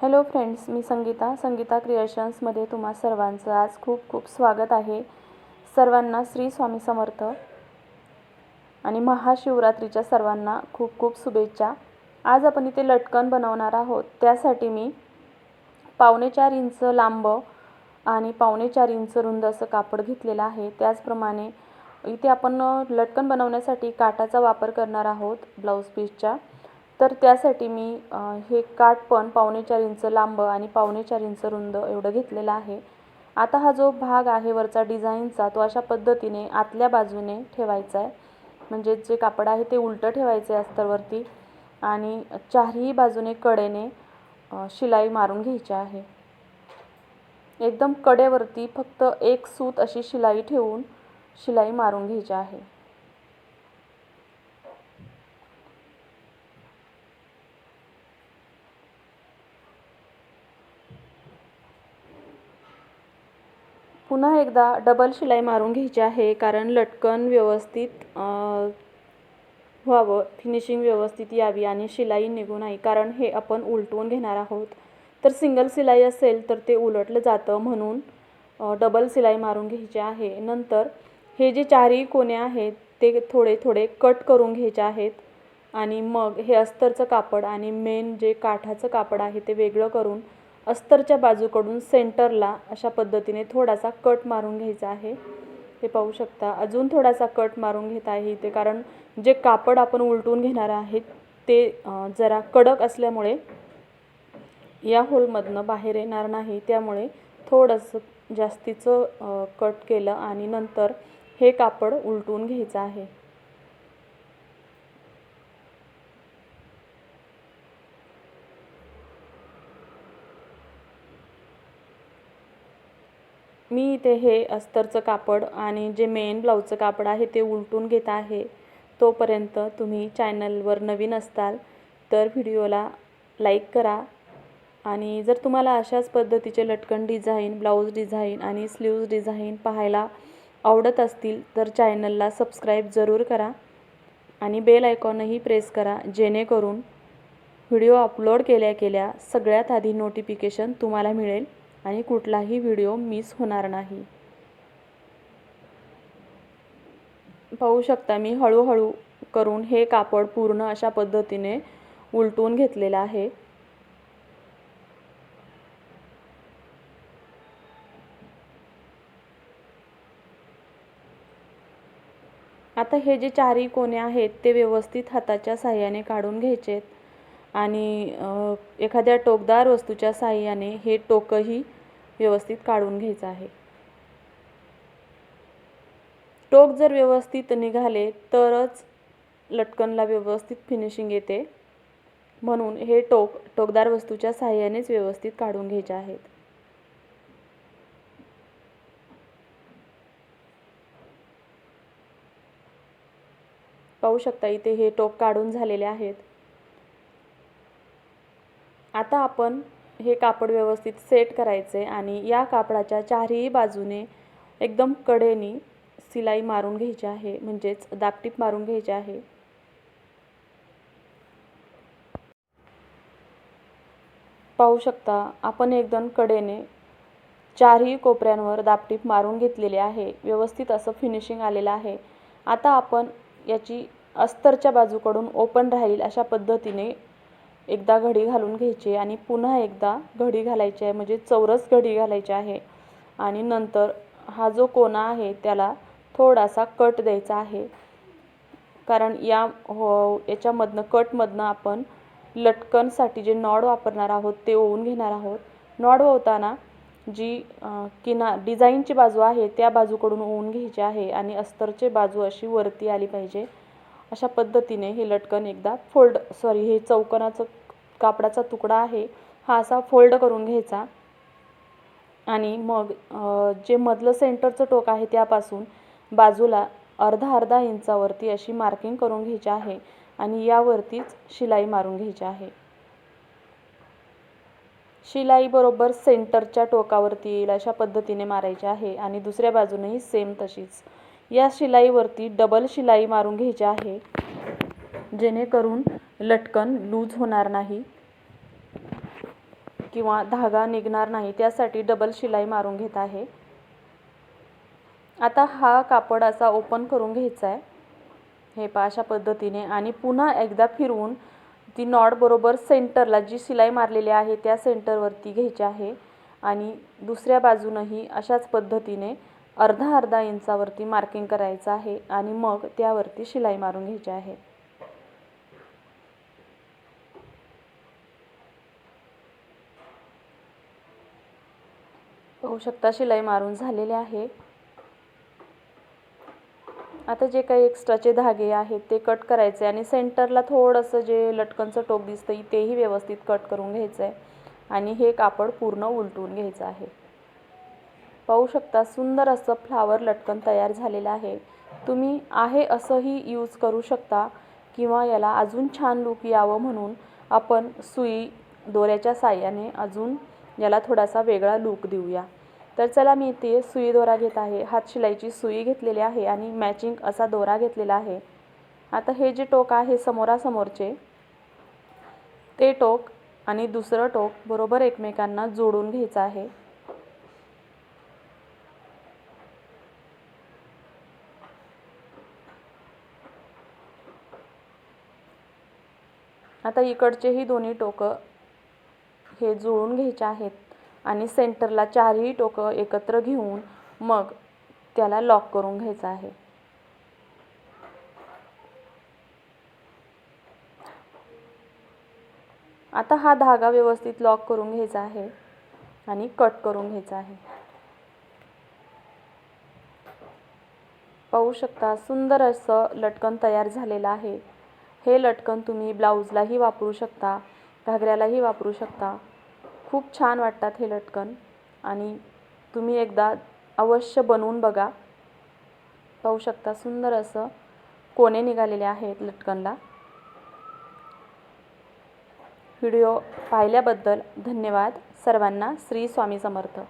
Hello friends मी संगीता संगीता क्रिएशन्समध्ये तुम्हा सर्वांचं आज खूप खूप स्वागत आहे. सर्वांना श्री स्वामी समर्थ आणि महाशिवरात्रीच्या सर्वांना खूप खूप शुभेच्छा. आज आपण इथे लटकन बनवणार आहोत. त्यासाठी मी पावणे चार इंच लांब आणि पावणे चार इंच रुंद असं कापड घेतलेलं आहे. त्याचप्रमाणे इथे आपण लटकन बनवण्यासाठी काटाचा वापर करणार आहोत ब्लाऊज पीसच्या तर त्यासाठी मी हे काठ पण पावणे चार इंच लांब आणि पावणे चार इंच रुंद एवढं घेतलेलं आहे. आता हा जो भाग आहे वरचा डिझाईनचा तो अशा पद्धतीने आतल्या बाजूने ठेवायचा आहे. म्हणजे जे कापड आहे ते उलटं ठेवायचं आहे अस्तरवरती आणि चारही बाजूने कडेने शिलाई मारून घ्यायची आहे. एकदम कडेवरती फक्त एक सूत अशी शिलाई ठेवून शिलाई मारून घ्यायची आहे. पुन्हा एकदा डबल शिलाई मारून घ्यायची आहे कारण लटकन व्यवस्थित व्हावं फिनिशिंग व्यवस्थित यावी आणि शिलाई निघू नाही कारण हे आपण उलटवून घेणार आहोत. तर सिंगल शिलाई असेल तर ते उलटलं जातं म्हणून डबल शिलाई मारून घ्यायची आहे. नंतर हे जे चारही कोणे आहेत ते थोडे थोडे कट करून घ्यायचे आहेत आणि मग हे अस्तरचं कापड आणि मेन जे काठाचं कापड आहे ते वेगळं करून अस्तरच्या बाजूकडून सेंटरला अशा पद्धतीने थोडासा कट मारून घ्यायचा आहे. ते पाहू शकता अजून थोडासा कट मारून घेत आहे इथे कारण जे कापड आपण उलटून घेणार आहेत ते जरा कडक असल्यामुळे या होलमधनं बाहेर येणार नाही. त्यामुळे थोडंसं जास्तीचं कट केलं आणि नंतर हे कापड उलटून घ्यायचं आहे. मी इथे हे अस्तरचं कापड आणि जे मेन ब्लाऊजचं कापड आहे ते उलटून घेत आहे. तोपर्यंत तुम्ही चॅनलवर नवीन असताल तर व्हिडिओला लाईक करा. आणि जर तुम्हाला अशाच पद्धतीचे लटकन डिझाईन ब्लाऊज डिझाईन आणि स्लीव्ज डिझाईन पाहायला आवडत असतील तर चॅनलला सबस्क्राईब जरूर करा. आणि बेल आयकॉनही प्रेस करा जेणेकरून व्हिडिओ अपलोड केल्या केल्या सगळ्यात आधी नोटिफिकेशन तुम्हाला मिळेल. आणि कुठलाही व्हिडिओ मिस होणार नाही. पाहू शकता मी हळूहळू करून हे कापड पूर्ण अशा पद्धतीने उलटून घेतलेलं आहे. आता हे जे चारही कोणे आहेत ते व्यवस्थित हाताच्या साह्याने काढून घ्यायचेत आणि एखाद्या टोकदार वस्तूच्या साह्याने हे टोकही व्यवस्थित काढून घ्यायचं आहे. टोक जर व्यवस्थित निघाले तरच लटकनला व्यवस्थित फिनिशिंग येते. म्हणून हे टोक टोकदार वस्तूच्या सहाय्यानेच व्यवस्थित काढून घ्यायचे आहेत. पाहू शकता इथे हे टोक काढून झालेले आहेत. आता आपण हे कापड व्यवस्थित सेट करायचे आणि या कापडाच्या चारही बाजूने एकदम कडेनी सिलाई मारून घ्यायची आहे म्हणजेच दापटीप मारून घ्यायची आहे. पाहू शकता आपण एकदम कडेने चारही कोपऱ्यांवर दापटीप मारून घेतलेले आहे. व्यवस्थित असं फिनिशिंग आलेलं आहे. आता आपण याची अस्तरच्या बाजूकडून ओपन राहील अशा पद्धतीने एकदा घडी घालून घ्यायची आणि पुन्हा एकदा घडी घालायची आहे म्हणजे चौरस घडी घालायची आहे. आणि नंतर हा जो कोना आहे त्याला थोडासा कट द्यायचा आहे. कारण या हो याच्यामधनं कटमधनं आपण लटकनसाठी जे नॉड वापरणार आहोत ते ओवून घेणार आहोत. नॉड ओवताना जी किना डिझाईनची बाजू आहे त्या बाजूकडून ओवून घ्यायची आहे आणि अस्तरची बाजू अशी वरती आली पाहिजे. अशा पद्धतीने हे लटकन एकदा फोल्ड सॉरी हे चौकोनाचं कापडाचा तुकडा आहे हा असा फोल्ड करून घ्यायचा. आणि मग जे मधलं सेंटरचं टोक आहे त्यापासून बाजूला अर्धा अर्धा इंचावरती अशी मार्किंग करून घ्यायची आहे आणि यावरतीच शिलाई मारून घ्यायची आहे. शिलाई बरोबर सेंटरच्या टोकावरती येईल अशा पद्धतीने मारायची आहे आणि दुसऱ्या बाजूनेही सेम तशीच. या शिलाईवरती डबल शिलाई मारून घ्यायची आहे. जेणेकरून लटकन लूज होणार नाही किंवा धागा निघणार नाही त्यासाठी डबल शिलाई मारून घेत आहे. आता हा कापड असा ओपन करून घ्यायचा आहे. हे पा अशा पद्धतीने आणि पुन्हा एकदा फिरवून ती नॉड बरोबर सेंटरला जी शिलाई मारलेली आहे त्या सेंटरवरती घ्यायची आहे. आणि दुसऱ्या बाजूनही अशाच पद्धतीने अर्धा अर्धा इंचावरती मार्किंग करायचं आहे आणि मग त्यावरती शिलाई मारून घ्यायची आहे. पाहू शकता शिलाई मारून झालेले आहे. आता जे काही एक्स्ट्राचे धागे आहेत ते कट करायचे आणि सेंटरला थोडंसं जे लटकनचं टोक दिसतं तेही व्यवस्थित कट करून घ्यायचं आहे आणि हे कापड पूर्ण उलटून घ्यायचं आहे. पाहू शकता सुंदर असं फ्लावर लटकन तयार झालेलं आहे. तुम्ही आहे असंही यूज करू शकता किंवा याला अजून छान लूक यावं म्हणून आपण सुई दोऱ्याच्या साह्याने अजून याला थोडासा वेगळा लूक देऊया. तर चला मी इथे सुई दोरा घेत आहे. हात शिलाईची सुई घेतलेली आहे आणि मॅचिंग असा दोरा घेतलेला आहे. आता हे जे टोक आहे समोरासमोरचे ते टोक आणि दुसरं टोक बरोबर एकमेकांना जोडून घ्यायचं आहे. आता इकडचेही दोन्ही टोकं हे जुळून घ्यायचे आहेत आणि सेंटरला चारही टोकं एकत्र घेऊन मग त्याला लॉक करून घ्यायचं आहे. आता हा धागा व्यवस्थित लॉक करून घ्यायचा आहे आणि कट करून घ्यायचा आहे. पाहू शकता सुंदर असं लटकन तयार झालेलं आहे. हे लटकन तुम्ही ब्लाऊजलाही वापरू शकता घागऱ्यालाही वापरू शकता. खूप छान वाटतात हे लटकन. आणि तुम्ही एकदा अवश्य बनवून बघा. पाहू शकता सुंदर असं कोणे निघालेले आहेत लटकनला. व्हिडिओ पाहिल्याबद्दल धन्यवाद. सर्वांना श्री स्वामी समर्थ.